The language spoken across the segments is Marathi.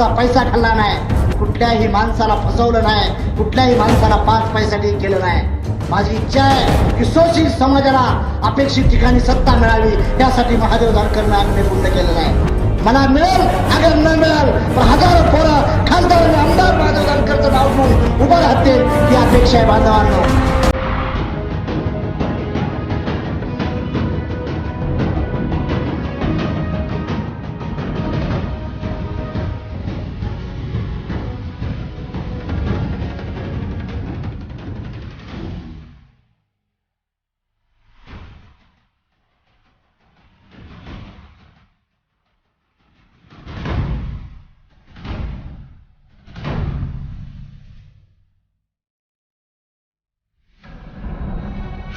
कुणाचा पैसा खाल्ला नाही. कुठल्याही माणसाला फसवलं नाही. कुठल्याही माणसाला पाच पैसाठी केलं नाही. माझी इच्छा आहे की सोशील समाजाला अपेक्षित ठिकाणी सत्ता मिळावी. यासाठी महादेव जानकरनं आम्ही पूर्ण केलेलं आहे. मला मिळेल अगर न मिळेल पण हजारो पोरं खासदार आणि आमदार महादेव जानकरचं नाव घेऊन उभं राहतील ही अपेक्षा आहे बांधवांना.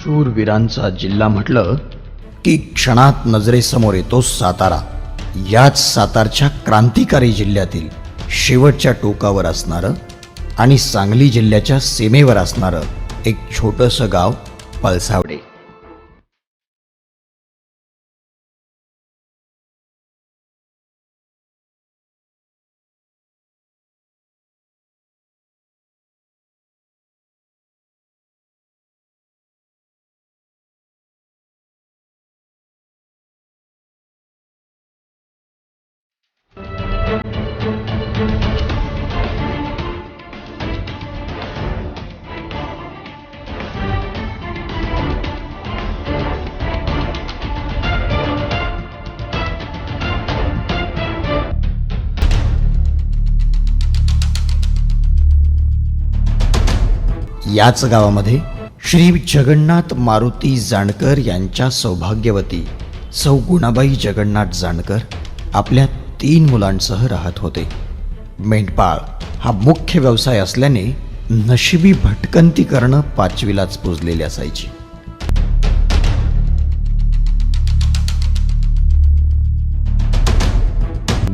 शूरवीरांचा जिल्हा म्हटलं की क्षणात नजरेसमोर येतो सातारा. याच सातारच्या क्रांतिकारी जिल्ह्यातील शेवटच्या टोकावर असणारं आणि सांगली जिल्ह्याच्या सीमेवर असणारं एक छोटंसं गाव पळसावडे. याच गावामध्ये श्री जगन्नाथ मारुती जानकर यांच्या सौभाग्यवती सौ गुणाबाई जगन्नाथ जानकर आपल्या तीन मुलांसह राहत होते. मेंढपाळ हा मुख्य व्यवसाय असल्याने नशिबी भटकंती करणं पाचवीलाच पुजलेली असायची.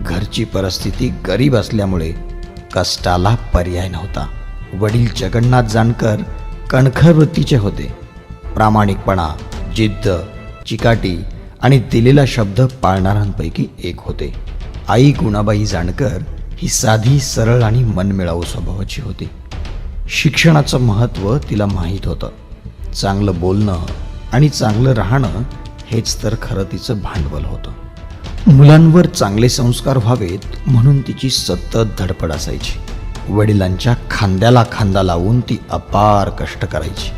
घरची परिस्थिती गरीब असल्यामुळे कष्टाला पर्याय नव्हता. वडील जगन्नाथ जानकर कणखर वृत्तीचे होते. प्रामाणिकपणा जिद्द चिकाटी आणि दिलेला शब्द पाळणाऱ्यांपैकी एक होते. आई गुणाबाई जानकर ही साधी सरळ आणि मनमिळावू स्वभावाची होती. शिक्षणाचं महत्त्व तिला माहीत होतं. चांगलं बोलणं आणि चांगलं राहणं हेच तर खरं तिचं भांडवल होतं. मुलांवर चांगले संस्कार व्हावेत म्हणून तिची सतत धडपड असायची. वडिलांच्या खांद्याला खांदा लावून ती अपार कष्ट करायची.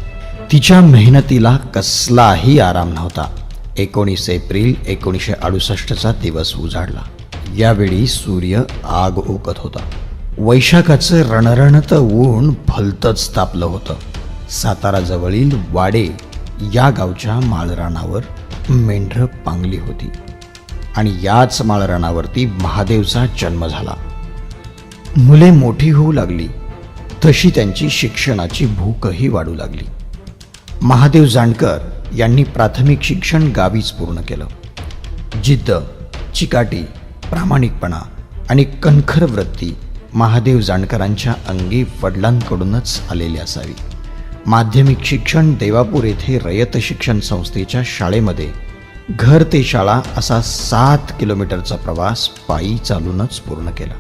तिच्या मेहनतीला कसलाही आराम नव्हता. एकोणीस एप्रिल एकोणीसशे अडुसष्टचा दिवस उजाडला. यावेळी सूर्य आग ओकत होता. वैशाखाचं रणरणत ऊन भलतच तापलं होतं. साताराजवळील वाडे या गावच्या माळरानावर मेंढरं पांगली होती. आणि याच माळरानावरती महादेवचा जन्म झाला. मुले मोठी होऊ लागली तशी त्यांची शिक्षणाची भूकही वाढू लागली. महादेव जाणकर यांनी प्राथमिक शिक्षण गावीच पूर्ण केलं. जिद्द चिकाटी प्रामाणिकपणा आणि कणखर वृत्ती महादेव जाणकरांच्या अंगी वडिलांकडूनच आलेली असावी. माध्यमिक शिक्षण देवापूर येथे रयत शिक्षण संस्थेच्या शाळेमध्ये घर ते शाळा असा सात किलोमीटरचा प्रवास पायी चालूनच पूर्ण केला.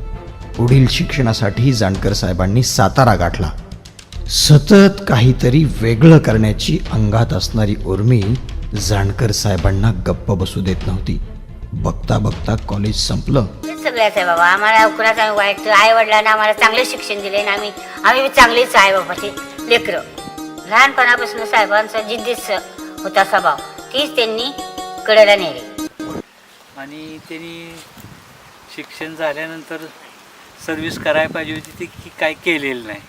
पुढील शिक्षणासाठी जानकर साहेबांनी सातारा गाठला. सतत काहीतरी वेगळं करण्याची अंगात असणारी उर्मी जानकर साहेबांना गप्प बसू देत नव्हती. बघता बघता कॉलेज संपलं. सगळ्याच आहे बाबा आम्हाला कुणाच आम्ही वाईट आई वडिलांना आम्हाला चांगले शिक्षण दिले आणि आम्ही आम्ही चांगलेच आहे बाबाचे लेकरं. लहानपणापासून साहेबांचा जिद्दीच होता स्वभाव. तीच त्यांनी कडेला नेले. आणि त्यांनी शिक्षण झाल्यानंतर सर्व्हिस करायला पाहिजे होती ती की काय केलेलं नाही.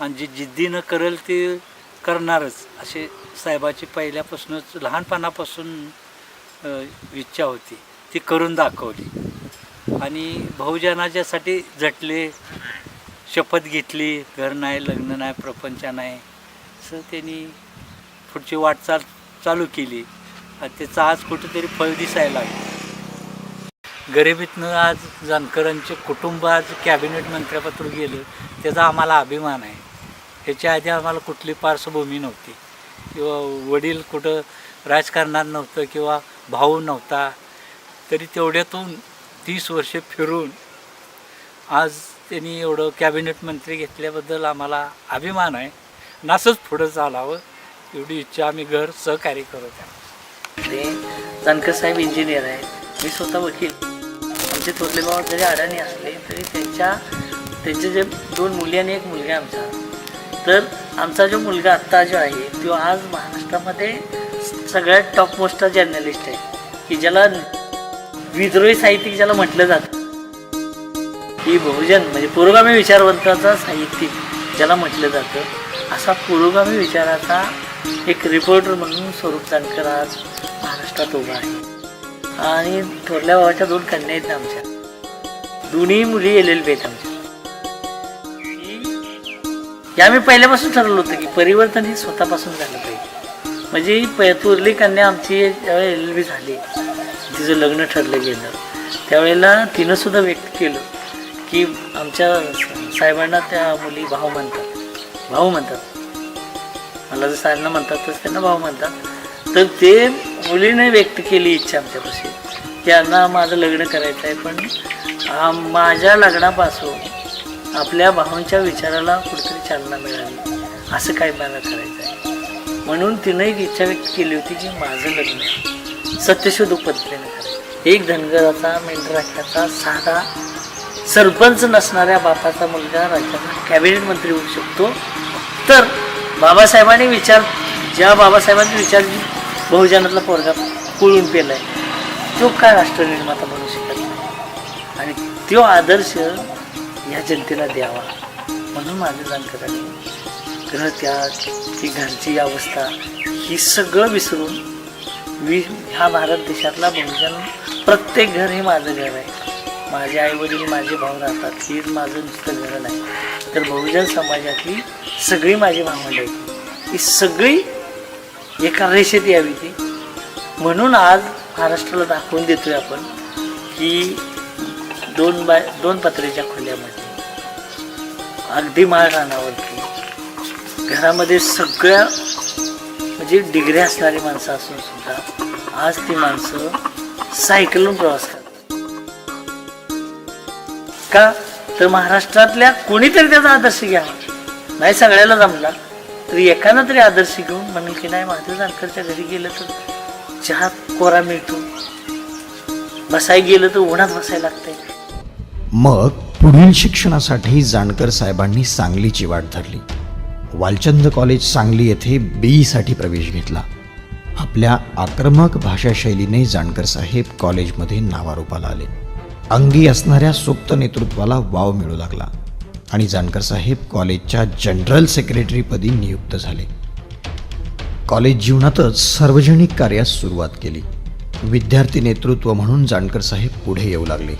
आणि जी जिद्दीनं करेल ते करणारच असे साहेबाची पहिल्यापासूनच लहानपणापासून इच्छा होती. ती करून दाखवली. आणि बहुजनाच्यासाठी झटले शपथ घेतली घर नाही लग्न नाही प्रपंच नाही असं त्यांनी पुढची वाटचाल चालू केली. आणि त्याचं आज कुठेतरी फळ दिसायला लागलं. गरिबीतनं आज जानकरांचे कुटुंब आज कॅबिनेट मंत्र्यापत्र गेलं त्याचा आम्हाला अभिमान आहे. ह्याच्या आधी आम्हाला कुठली पार्श्वभूमी नव्हती. किंवा वडील कुठं राजकारणात नव्हतं किंवा भाऊ नव्हता तरी तेवढ्यातून तीस वर्षे फिरून आज त्यांनी एवढं कॅबिनेट मंत्री घेतल्याबद्दल आम्हाला अभिमान आहे. नासंच पुढं चालावं एवढी इच्छा आम्ही घर सहकार्य करत आहे ते जानकर साहेब इंजिनियर आहेत मी स्वतः वकील. आमचे थोरले भाऊ जरी अडाणी असले तरी त्यांच्या त्यांचे जे दोन मुली आणि एक मुलगा आमचा. तर आमचा जो मुलगा आत्ता जो आहे तो आज महाराष्ट्रामध्ये सगळ्यात टॉप मोस्ट जर्नलिस्ट आहे. की ज्याला विद्रोही साहित्यिक ज्याला म्हटलं जातं. की बहुजन म्हणजे पुरोगामी विचारवंताचा साहित्यिक ज्याला म्हटलं जातं असा पुरोगामी विचाराचा एक रिपोर्टर म्हणून स्वरूप जानकर आज महाराष्ट्रात उभा आहे. आणि थोरल्या भावाच्या दोन कन्या आहेत आमच्या. दोन्ही मुली एल एल बी आहेत आमच्या. हे आम्ही पहिल्यापासून ठरवलं होतं की परिवर्तन हे स्वतःपासून झालं पाहिजे. म्हणजे ही प थोरली कन्या आमची ज्यावेळी एल एल बी झाली तिचं लग्न ठरलं गेलं. त्यावेळेला तिनं सुद्धा व्यक्त केलं की आमच्या साहेबांना त्या मुली भाऊ म्हणतात. भाऊ म्हणतात. मला जर साहेबांना म्हणतात तसं त्यांना भाऊ म्हणतात. तर ते मुलीने व्यक्त केली इच्छा आमच्यापाशी. की यांना माझं लग्न करायचं आहे पण माझ्या लग्नापासून आपल्या भावांच्या विचाराला कुठेतरी चालना मिळाली. असं काय मला करायचं आहे. म्हणून तिनं एक इच्छा व्यक्त केली होती की माझं लग्न सत्यशोध पद्धतीने करायचं. एक धनगराचा मेंढराख्याचा साधा सरपंच नसणाऱ्या बापाचा मुलगा राज्याचा कॅबिनेट मंत्री होऊ शकतो. तर बाबासाहेबांनी विचार ज्या बाबासाहेबांनी विचार बहुजनातला पोरगा पळून पेलाय. तो काय राष्ट्रनिर्माता बनू शकत नाही? आणि तो आदर्श या जनतेला द्यावा म्हणून माझं जाणकारांनी ग्रह त्याग ही घरची अवस्था ही सगळं विसरून मी ह्या भारत देशातला बहुजन प्रत्येक घर हे माझं घर आहे. माझे आई वडील माझे भाऊ राहतात हेच माझं नुसतं घर नाही. तर बहुजन समाजातली सगळी माझी भावंड आहेत. ही सगळी एका रेषेत यावी ती. म्हणून आज महाराष्ट्राला दाखवून देतोय आपण की दोन बाय दोन पत्रेच्या खोल्यामध्ये अगदी माळ घरामध्ये सगळ्या म्हणजे डिग्री असणारी माणसं असून सुद्धा आज ती माणसं सायकलून प्रवास करतात. का? तर महाराष्ट्रातल्या कोणीतरी त्याचा आदर्श घ्यावा. नाही सगळ्याला जमला. तरी एखादा तरी आदर्श घेऊन म्हणेल की नाही महादेव जानकरच्या घरी गेलं तर चहा कोरा मिळतो. बसाय गेलं तर उन्हात बसायला लागतंय. मग पुढील शिक्षणासाठी जानकर साहेबांनी सांगलीची वाट धरली. वालचंद कॉलेज सांगली येथे बी साठी प्रवेश घेतला. आपल्या आक्रमक भाषाशैलीने जानकर साहेब कॉलेजमध्ये नावारूपाला आले. अंगी असणाऱ्या सुप्त नेतृत्वाला वाव मिळू लागला. आणि जानकर साहेब कॉलेजच्या जनरल सेक्रेटरीपदी नियुक्त झाले. कॉलेज जीवनातच सार्वजनिक कार्यास सुरुवात केली. विद्यार्थी नेतृत्व म्हणून जानकर साहेब पुढे येऊ लागले.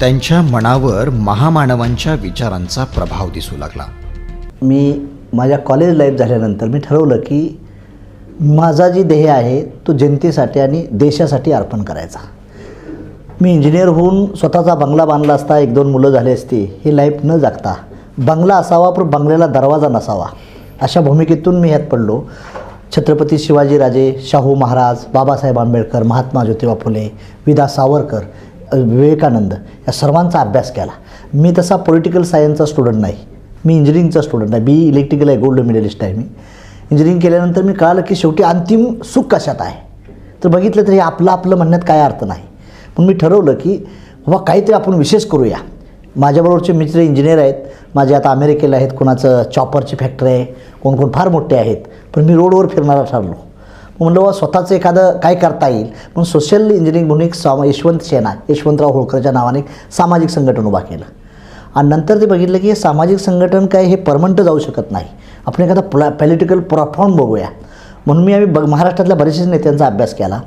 त्यांच्या मनावर महामानवांच्या विचारांचा प्रभाव दिसू लागला. मी माझ्या कॉलेज लाईफ झाल्यानंतर मी ठरवलं की माझा जी ध्येय आहे तो जनतेसाठी आणि देशासाठी अर्पण करायचा. मी इंजिनियर होऊन स्वतःचा बंगला बांधला असता एक दोन मुलं झाली असती ही लाईफ न जगता. बंगला असावा पण बंगल्याला दरवाजा नसावा अशा भूमिकेतून मी ह्यात पडलो. छत्रपती शिवाजीराजे शाहू महाराज बाबासाहेब आंबेडकर महात्मा ज्योतिबा फुले विदा सावरकर विवेकानंद या सर्वांचा अभ्यास केला. मी तसा पॉलिटिकल सायन्सचा स्टुडंट नाही. मी इंजिनिअरिंगचा स्टुडंट आहे बी इलेक्ट्रिकल आहे गोल्ड मेडलिस्ट आहे मी. इंजिनिअरिंग केल्यानंतर मी कळालं की शेवटी अंतिम सुख कशात आहे? तर बघितलं तरी आपलं आपलं म्हणण्यात काय अर्थ नाही. मग मी ठरवलं की बाबा काहीतरी आपण विशेष करूया. माझ्याबरोबरचे मित्र इंजिनियर आहेत. माझे आता अमेरिकेला आहेत. कोणाचं चॉपरची फॅक्टरी आहे. कोण कोण फार मोठे आहेत. पण मी रोडवर फिरणारा ठरलो. मग म्हणलं बाबा स्वतःचं एखादं काय करता येईल? म्हणून सोशल इंजिनिअरिंग म्हणून एक साम यशवंत सेना यशवंतराव होळकरच्या नावाने सामाजिक संघटन उभा केलं. आणि नंतर ते बघितलं की हे सामाजिक संघटन काय हे परमनंट जाऊ शकत नाही. आपण एखादा प्लॅ पॉलिटिकल प्लॅटफॉर्म बघूया. म्हणून मी आम्ही बघ महाराष्ट्रातल्या बरेचशा नेत्यांचा अभ्यास केला.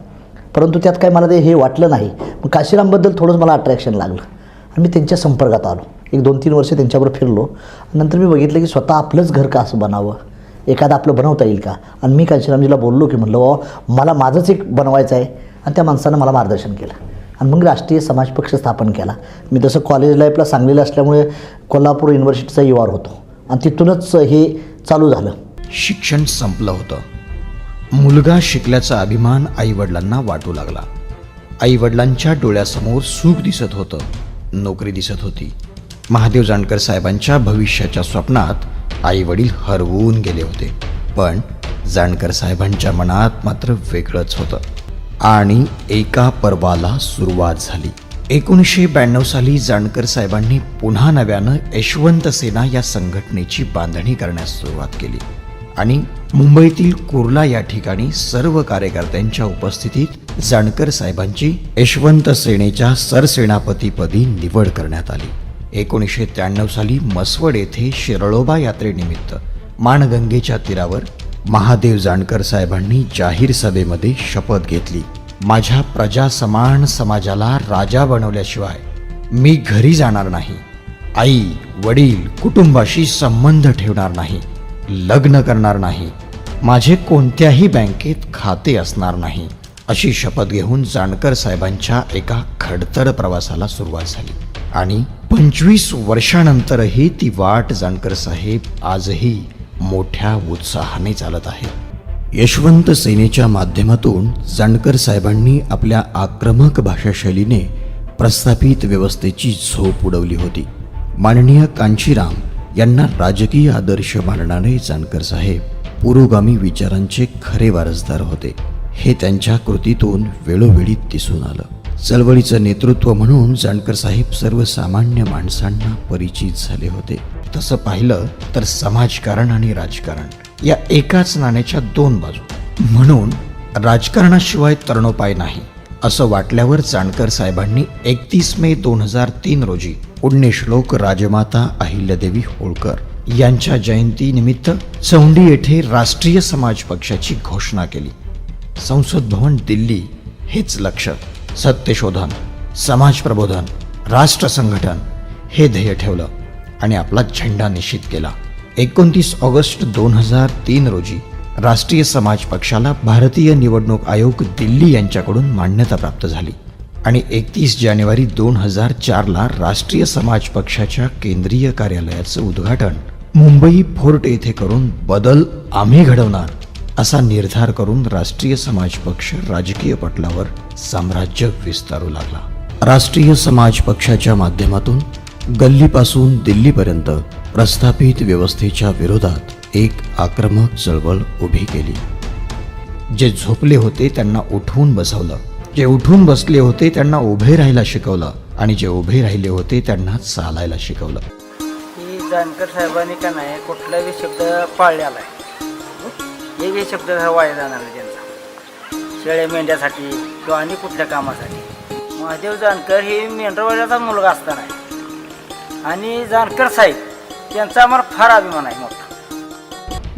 परंतु त्यात काय मला ते हे वाटलं नाही. मग काशीरामबद्दल थोडंच मला अट्रॅक्शन लागलं. आणि मी त्यांच्या संपर्कात आलो. एक दोन तीन वर्ष त्यांच्याबरोबर फिरलो. नंतर मी बघितलं की स्वतः आपलंच घर का असं बनावं? एखादं आपलं बनवता येईल का? आणि मी काशीरामजीला बोललो की म्हणलं बा मला माझंच एक बनवायचं आहे. आणि त्या माणसानं मला मार्गदर्शन केलं. आणि मग राष्ट्रीय समाज पक्ष स्थापन केला. मी तसं कॉलेज लाईफला सांगलेलं असल्यामुळे कोल्हापूर युनिव्हर्सिटीचा युवार e होतो. आणि तिथूनच हे चालू झालं. शिक्षण संपलं होतं. मुलगा शिकल्याचा अभिमान आईवडिलांना वाटू लागला. आईवडिलांच्या डोळ्यासमोर सुख दिसत होतं नोकरी दिसत होती. महादेव जानकर साहेबांच्या भविष्याच्या स्वप्नात आईवडील हरवून गेले होते. पण जानकर साहेबांच्या मनात मात्र वेगळंच होतं. आणि एका पर्वाला सुरुवात झाली. एकोणीसशे ब्याण्णव साली जानकर साहेबांनी पुन्हा नव्यानं यशवंत सेना या संघटनेची बांधणी करण्यास सुरुवात केली. आणि मुंबईतील कुर्ला या ठिकाणी सर्व कार्यकर्त्यांच्या उपस्थितीत जानकर साहेबांची यशवंत सेनेच्या सरसेनापतीपदी निवड करण्यात आली. एकोणीसशे त्र्याण्णव साली मसवड येथे शिरळोबा यात्रेनिमित्त माणगंगेच्या तीरावर महादेव जानकर साहेबांनी जाहीर सभेमध्ये शपथ घेतली. माझ्या प्रजा समान समाजाला राजा बनवल्याशिवाय मी घरी जाणार नाही. आई वडील कुटुंबाशी संबंध ठेवणार नाही. लग्न करणार नाही. माझे कोणत्याही बँकेत खाते असणार नाही. अशी शपथ घेऊन जानकर साहेबांच्या एका खडतर प्रवासाला सुरुवात झाली. आणि पंचवीस वर्षानंतरही ती वाट जानकर साहेब आजही मोठ्या उत्साहाने चालत आहे. यशवंत सेनेच्या माध्यमातून जानकर साहेबांनी आपल्या आक्रमक भाषाशैलीने प्रस्थापित व्यवस्थेची झोप उडवली होती. माननीय कांचीराम यांना राजकीय आदर्श मानणारे जानकर साहेब पुरोगामी विचारांचे खरे वारसदार होते. हे त्यांच्या कृतीतून वेळोवेळी दिसून आलं. चळवळीचं नेतृत्व म्हणून जानकर साहेब सर्वसामान्य माणसांना परिचित झाले होते. तसं पाहिलं तर समाजकारण आणि राजकारण या एकाच नाण्याच्या दोन बाजू. म्हणून राजकारणाशिवाय तरणोपाय नाही. असं वाटल्यावर जाणकर साहेबांनी एकतीस मे दोन हजार तीन रोजी पुण्यश्लोक राजमाता अहिल्यादेवी होळकर यांच्या जयंतीनिमित्त चौंडी येथे राष्ट्रीय समाज पक्षाची घोषणा केली. संसद भवन दिल्ली हेच लक्ष. सत्यशोधन समाज प्रबोधन राष्ट्र संघटन हे ध्येय ठेवलं आणि आपला झेंडा निश्चित केला. एकोणतीस ऑगस्ट दोन हजार तीन रोजी राष्ट्रीय समाज पक्षाला भारतीय निवडणूक आयोग दिल्ली यांच्याकडून मान्यता प्राप्त झाली. आणि एकतीस जानेवारी दोन हजार चारला राष्ट्रीय समाज पक्षाच्या केंद्रीय कार्यालयाचं उद्घाटन मुंबई फोर्ट येथे करून बदल आम्ही घडवणार असा निर्धार करून राष्ट्रीय समाज पक्ष राजकीय पटलावर साम्राज्य विस्तारू लागला. राष्ट्रीय समाज पक्षाच्या माध्यमातून गल्लीपासून दिल्लीपर्यंत प्रस्थापित व्यवस्थेच्या विरोधात एक आक्रमक चळवळ उभी केली. जे झोपले होते त्यांना उठवून बसवलं. जे उठून बसले होते त्यांना उभे राहायला शिकवलं आणि जे उभे राहिले होते त्यांना चालायला शिकवलं. की जानकर साहेबांनी का नाही कुठलाही शब्द पाळलेला आहे एकही शब्द वाया जाणार नाही त्यांचा. शेळ्या मेंढ्यासाठी किंवा आणि कुठल्या कामासाठी. महादेव जानकर हे मेंढरवाड्याचा मुलगा असताना. आणि जानकर साहेब त्यांचा आम्हाला फार अभिमान आहे मोठा.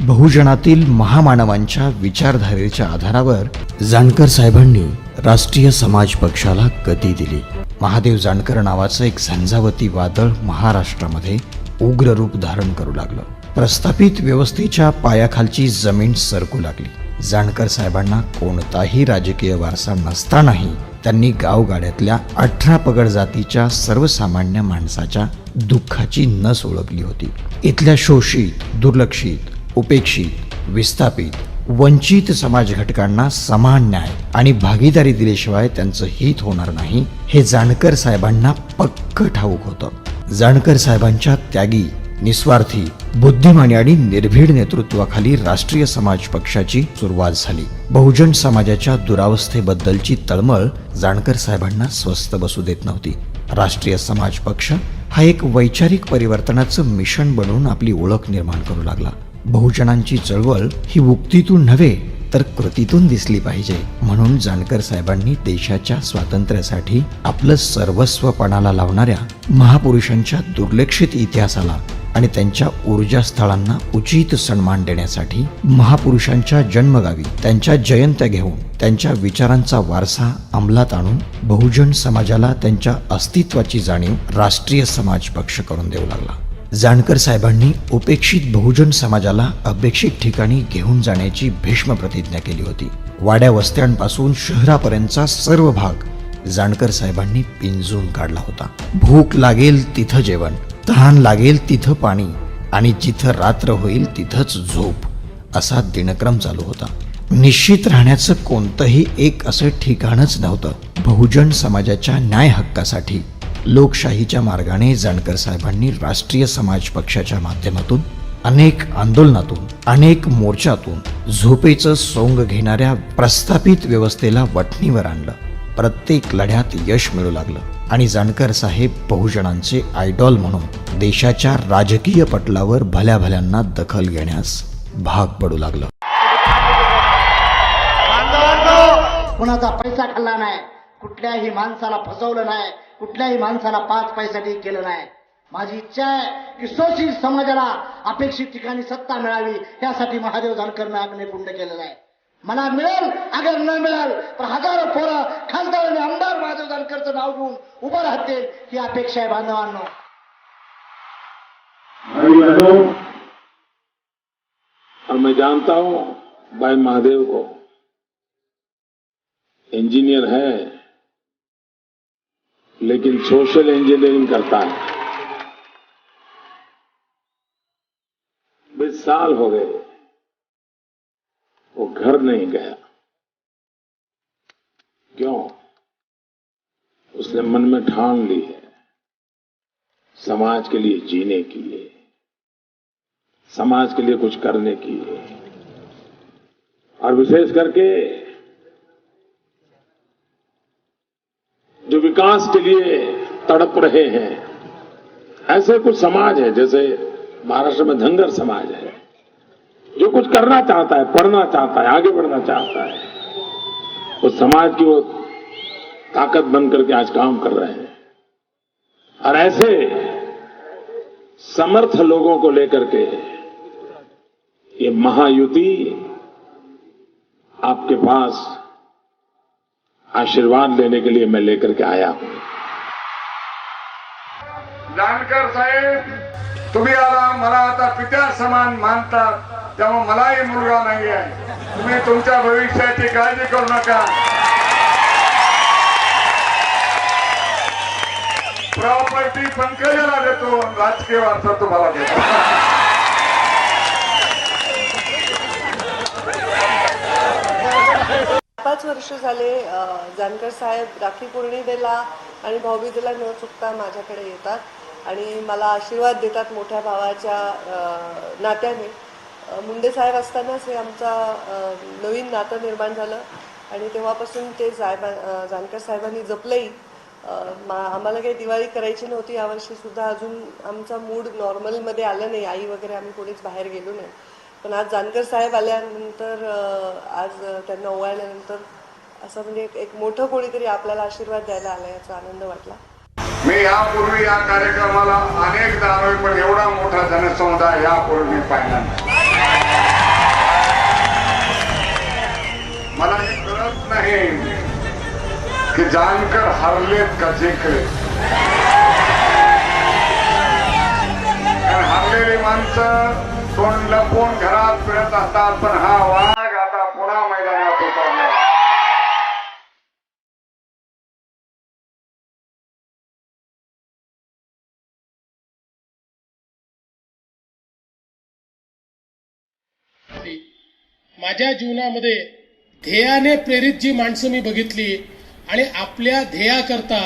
बहुजनातील महामानवांच्या विचारधारेच्या आधारावर जानकर साहेबांनी राष्ट्रीय समाज पक्षाला गती दिली. महादेव जानकर नावाचं एक झंझावती वादळ महाराष्ट्रामध्ये उग्र रूप धारण करू लागलं. प्रस्थापित व्यवस्थेच्या पायाखालची जमीन सरकू लागली. जानकर साहेबांना कोणताही राजकीय वारसा नसतानाही त्यांनी गावगाड्यातल्या अठरा पगड जातीच्या सर्वसामान्य माणसाच्या दुःखाची नस ओळखली होती. इथल्या शोषित दुर्लक्षित उपेक्षित विस्थापित वंचित समाज घटकांना समान न्याय आणि भागीदारी दिल्याशिवाय त्यांचं हित होणार नाही हे जानकर साहेबांना पक्क ठाऊक होतं. जानकर साहेबांच्या त्यागी निस्वार्थी बुद्धिमानी आणि निर्भीड नेतृत्वाखाली राष्ट्रीय समाज पक्षाची सुरुवात झाली. बहुजन समाजाच्या दुरावस्थेबद्दलची तळमळ जानकर साहेबांना स्वस्थ बसू देत नव्हती. राष्ट्रीय समाज पक्ष हा एक वैचारिक परिवर्तनाचं मिशन बनवून आपली ओळख निर्माण करू लागला. बहुजनांची चळवळ ही उक्तीतून नव्हे तर कृतीतून दिसली पाहिजे. म्हणून जानकर साहेबांनी देशाच्या स्वातंत्र्यासाठी आपलं सर्वस्वपणाला लावणाऱ्या महापुरुषांच्या दुर्लक्षित इतिहासाला आणि त्यांच्या ऊर्जास्थळांना उचित सन्मान देण्यासाठी महापुरुषांच्या जन्मगावी त्यांच्या जयंत्या घेऊन त्यांच्या विचारांचा वारसा अंमलात आणून बहुजन समाजाला त्यांच्या अस्तित्वाची जाणीव राष्ट्रीय समाज पक्ष करून देऊ लागला. जानकर साहेबांनी उपेक्षित बहुजन समाजाला अपेक्षित ठिकाणी घेऊन जाण्याची भीष्म प्रतिज्ञा केली होती. वाड्या वस्त्यांपासून शहरापर्यंतचा सर्व भाग जानकर साहेबांनी पिंजून काढला होता. भूक लागेल तिथं जेवण तहान लागेल तिथं पाणी आणि जिथं रात्र होईल तिथंच झोप असा दिनक्रम चालू होता. निश्चित राहण्याचं कोणतंही एक असं ठिकाणच नव्हतं. बहुजन समाजाच्या न्याय हक्कासाठी लोकशाहीच्या मार्गाने जानकर साहेबांनी राष्ट्रीय समाज पक्षाच्या माध्यमातून अनेक आंदोलनातून अनेक मोर्चातून झोपेचं सोंग घेणाऱ्या प्रस्थापित व्यवस्थेला वटणीवर आणलं. प्रत्येक लढ्यात यश मिळू लागलं आणि जानकर साहेब बहुजनांचे आयडॉल म्हणून देशाच्या राजकीय पटलावर भल्या भल्यांना दखल घेण्यास भाग पडू लागलं. कुणाचा पैसा खाल्ला नाही. कुठल्याही माणसाला फसवलं नाही. कुठल्याही माणसाला पाच पैसाठी केलं नाही. माझी इच्छा आहे की शोषित समाजाला अपेक्षित ठिकाणी सत्ता मिळावी यासाठी महादेव जानकरनं अग्निकुंड केलेलं आहे. मला मिळेल अगर न मिळेल तर हजारो पोरं खासदार आणि आमदार महादेव जानकरचं नाव घेऊन उभं राहतील ही अपेक्षा आहे बांधवांनो. और मैं जानता हूं भाई महादेव को. इंजीनियर है. लेकिन सोशल इंजीनियरिंग करता है। बीस साल हो गए। वो घर नहीं गया। क्यों? उसने मन में ठान ली है। समाज के लिए जीने की लिए। समाज के लिए कुछ करने की और विशेष करके जो विकास के लिए तड़प रहे हैं। ऐसे कुछ समाज है, जैसे महाराष्ट्र में धनगर समाज है, जो कुछ करना चाहता है, पढ़ना चाहता है, आगे बढ़ना चाहता है, उस समाज की वो ताकत बनकर के आज काम कर रहे हैं। और ऐसे समर्थ लोगों को लेकर के ये महायुति आपके पास आशीर्वाद लेने के लिए मैं लेकर के आया हूं। जानकर साहेब तुम्ही आला मला आता पित्या समान मानता त्यामुळे मलाही मुलगा नाही आहे. तुम्ही तुमच्या भविष्याची काळजी करू नका. प्रॉपर्टी पंकजाला देतो राजकीय वारसा तुम्हाला देतो. पाच वर्ष झाले जानकर साहेब राखी पौर्णिमेला आणि भाऊबीजेला न चुकता माझ्याकडे येतात आणि मला आशीर्वाद देतात मोठ्या भावाच्या नात्याने. मुंडे साहेब असतानाच हे आमचा नवीन नातं निर्माण झालं आणि तेव्हापासून ते साहेबा जानकर साहेबांनी जपलंही. मा- आम्हाला काही दिवाळी करायची नव्हती यावर्षी सुद्धा अजून आमचा मूड नॉर्मलमध्ये आला नाही आई वगैरे आम्ही कोणीच बाहेर गेलो नाही. पण आज जानकर साहेब आल्यानंतर आज त्यांना ओवाळल्यानंतर असं म्हणजे एक- एक मोठं कोणीतरी आपल्याला आशीर्वाद द्यायला आला याचा आनंद वाटला. मी यापूर्वी या कार्यक्रमाला अनेकदा आलोय पण एवढा मोठा जनसमुदाय यापूर्वी पाहिला मला हे कळत नाही की जानकर हरलेत का जिंकले कारण हरलेली माणसं तोंड लपून घरात फिरत असतात पण हा वाघ आता पुन्हा मैदानात उतरला. माझ्या जीवनामध्ये ध्येयाने प्रेरित जी माणसं मी बघितली आणि आपल्या ध्येयाकरता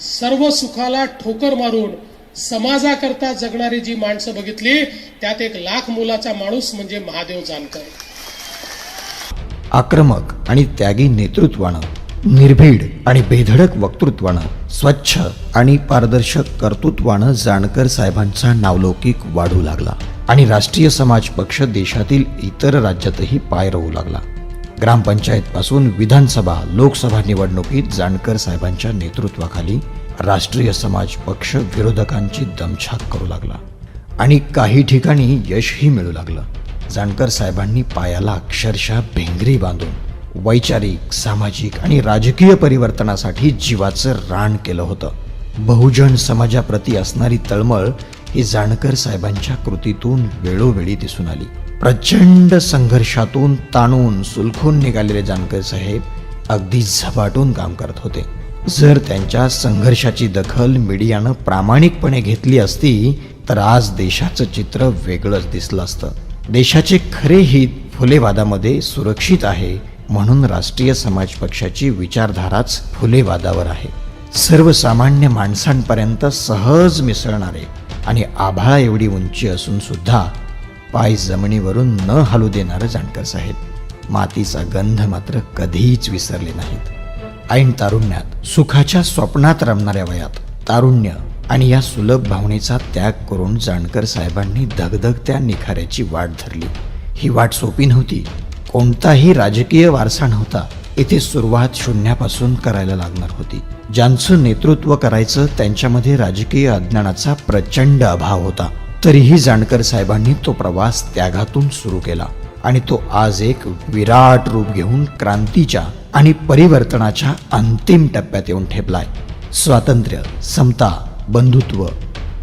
सर्व सुखाला ठोकर मारून समाजाकरता जगणारी जी माणसं बघितली त्यात एक लाख मुलाचा माणूस म्हणजे महादेव जानकर. आक्रमक आणि त्यागी नेतृत्वानं निर्भीड आणि बेधडक वक्तृत्वानं स्वच्छ आणि पारदर्शक कर्तृत्वानं जानकर साहेबांचा नावलौकिक वाढू लागला आणि राष्ट्रीय समाज पक्ष देशातील इतर राज्यातही पाय रोवू लागला. ग्रामपंचायतपासून विधानसभा लोकसभा निवडणुकीत जानकर साहेबांच्या नेतृत्वाखाली राष्ट्रीय समाज पक्ष विरोधकांची दमछाक करू लागला. आणि काही ठिकाणी यशही मिळू लागलं. जानकर साहेबांनी पायाला अक्षरशः भेंगरी बांधून वैचारिक सामाजिक आणि राजकीय परिवर्तनासाठी जीवाचं रान केलं होतं. बहुजन समाजाप्रती असणारी तळमळ ही जानकर साहेबांच्या कृतीतून वेळोवेळी दिसून आली. प्रचंड संघर्षातून ताणून सुलखून निघालेले जानकर साहेब अगदी झपाटून काम करत होते. जर त्यांच्या संघर्षाची दखल मीडियानं प्रामाणिकपणे घेतली असती तर आज देशाचं चित्र वेगळंच दिसलं असतं. देशाचे खरे हित फुलेवादामध्ये सुरक्षित आहे म्हणून राष्ट्रीय समाज पक्षाची विचारधाराच फुलेवादावर आहे. सर्वसामान्य माणसांपर्यंत सहज मिसळणारे आणि आभाळा एवढी उंची असून सुद्धा पाय जमिनीवरून न हलू देणारं जाणकर साहेब. मातीचा गंध मात्र कधीच विसरले नाहीत. ऐन तारुण्यात सुखाच्या स्वप्नात रमणाऱ्या वयात. तारुण्य आणि या सुलभ भावनेचा त्याग करून जाणकर साहेबांनी धगधगत्या निखाऱ्याची वाट धरली. ही वाट सोपी नव्हती. कोणताही राजकीय वारसा नव्हता. इथे सुरुवात शून्यापासून करायला लागणार होती. ज्यांचं नेतृत्व करायचं त्यांच्यामध्ये राजकीय अज्ञानाचा प्रचंड अभाव होता. तरीही जाणकर साहेबांनी तो प्रवास त्यागातून सुरू केला आणि तो आज एक विराट रूप घेऊन क्रांतीच्या आणि परिवर्तनाच्या अंतिम टप्प्यात येऊन ठेपलाय. स्वातंत्र्य समता बंधुत्व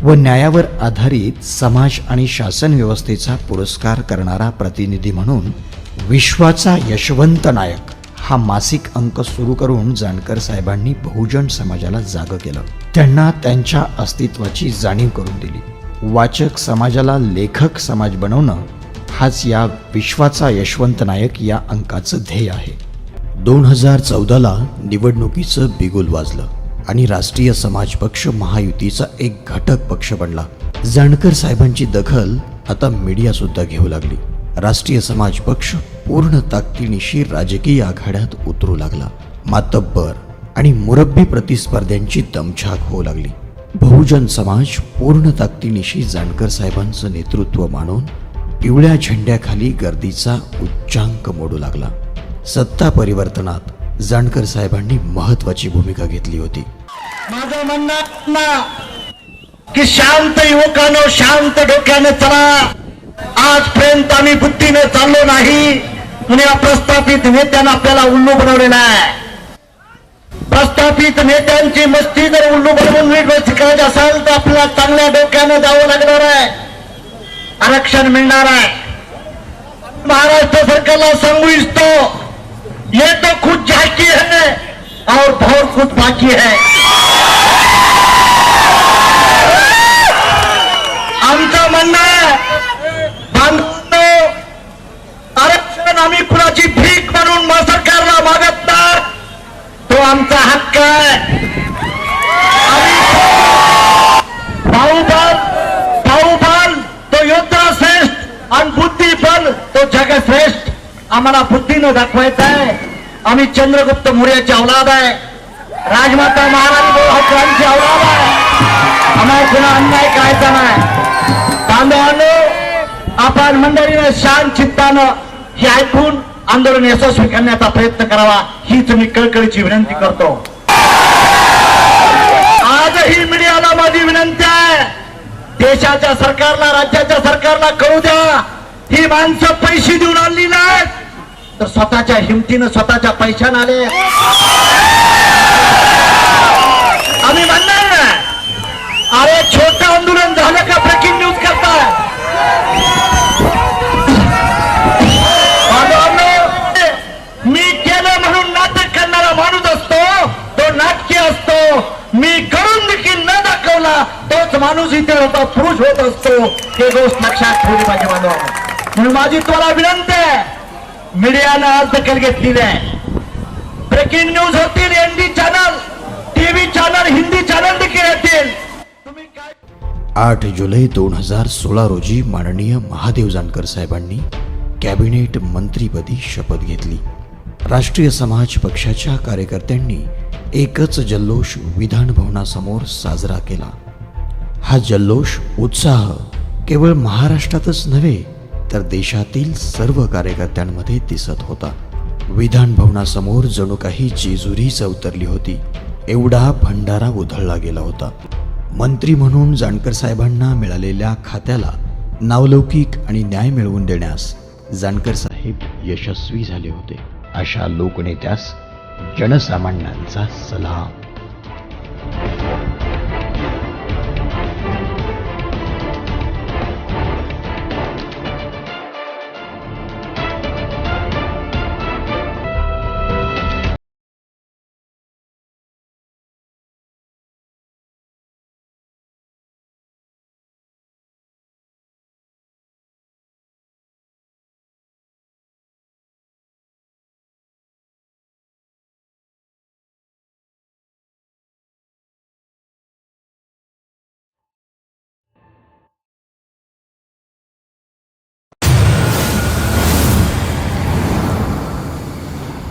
व न्यायावर आधारित समाज आणि शासन व्यवस्थेचा पुरस्कार करणारा प्रतिनिधी म्हणून विश्वाचा यशवंत नायक हा मासिक अंक सुरू करून जानकर साहेबांनी बहुजन समाजाला जाग केलं. त्यांना त्यांच्या अस्तित्वाची जाणीव करून दिली. वाचक समाजाला लेखक समाज बनवणं हाच या विश्वाचा यशवंत नायक या अंकाचं ध्येय आहे. दोन हजार चौदाला निवडणुकीचं बिगुल वाजलं आणि राष्ट्रीय समाज पक्ष महायुतीचा एक घटक पक्ष बनला. जाणकर साहेबांची दखल आता मीडिया सुद्धा घेऊ लागली. राष्ट्रीय समाज पक्ष पूर्ण ताकदीनिशी राजकीय आघाड्यात उतरू लागला. मातब्बर आणि मुरब्बी प्रतिस्पर्ध्यांची दमछाक होऊ लागली. बहुजन समाज पूर्ण ताकदीनिशी जानकर साहेबांचं नेतृत्व मानून पिवळ्या झेंड्याखाली गर्दीचा उच्चांक मोडू लागला. सत्ता परिवर्तनात जानकर साहेबांनी महत्वाची भूमिका घेतली होती. माझं म्हणणं की शांत युवकानं शांत डोक्याने चला. आजपर्यंत आम्ही बुद्धीने चाललो नाही म्हणून या प्रस्थापित नेत्यानं आपल्याला उल्लू बनवलेला आहे. प्रस्थापित नेत्यांची मस्ती जर उल्लू बनवून नीट व्यवस्थित असेल तर आपल्याला चांगल्या डोक्याने जावं लागणार आहे. आरक्षण मिळणार आहे. महाराष्ट्र सरकारला सांगू इच्छतो ये तो खुद झाकी है और बहुत कुछ बाकी है। बांधवांनो, आरक्षण भीक तो आमचा हक्क आहे भाऊबल भाऊबल तो योद्धा श्रेष्ठ तो जगश्रेष्ठ आम्हाला बुद्धीनं दाखवायचं आहे आम्ही चंद्रगुप्त मौर्याची अवलाद आहे. राजमाता महाराज हक्कांची अवलाद आहे. आम्हाला कुणा अन्याय करायचा नाही. बांधवांनो आपण मंडळीनं शांत चित्तानं हे ऐकून आंदोलन यशस्वी करण्याचा प्रयत्न करावा हीच मी कळकळीची विनंती करतो. आजही मीडियाला माझी विनंती आहे. देशाच्या सरकारला राज्याच्या सरकारला कळू द्या. ही माणसं पैसे देऊन आणली नाहीत. तर स्वतःच्या हिमतीनं स्वतःच्या पैशानं आले. आम्ही म्हणणार ना, अरे छोटं आंदोलन झालं का ब्रेकिंग न्यूज करताय? मी केलं म्हणून नाटक करणारा माणूस असतो तो नाटकी असतो. मी करून देखील न दाखवला तोच माणूस इथे होता पुरुष होत असतो. हे गोष्ट लक्षात ठेवली पाहिजे बांधवा म्हणून माझी तुम्हाला विनंती आहे मीडियानं आज दखल घेतलेली आहे. ब्रेकिंग न्यूज होतील ND channel TV channel Hindi channel देखील येतील. आठ जुलै दोन हजार सोळा रोजी माननीय महादेव जानकर साहेबांनी कॅबिनेट मंत्रीपदी शपथ घेतली. राष्ट्रीय समाज पक्षाच्या कार्यकर्त्यांनी एकच जल्लोष विधान भवनासमोर साजरा केला. हा जल्लोष उत्साह केवळ महाराष्ट्रातच नव्हे तर देशातील सर्व कार्यकर्त्यांमध्ये दिसत होता. विधान भवनासमोर जणू काही जेजुरीच अवतरली होती. एवढा भंडारा उधळला गेला होता. मंत्री म्हणून जानकर साहेबांना मिळालेल्या खात्याला नावलौकिक आणि न्याय मिळवून देण्यास जानकर साहेब यशस्वी झाले होते. अशा लोकनेत्यास जनसामान्यांचा सलाम.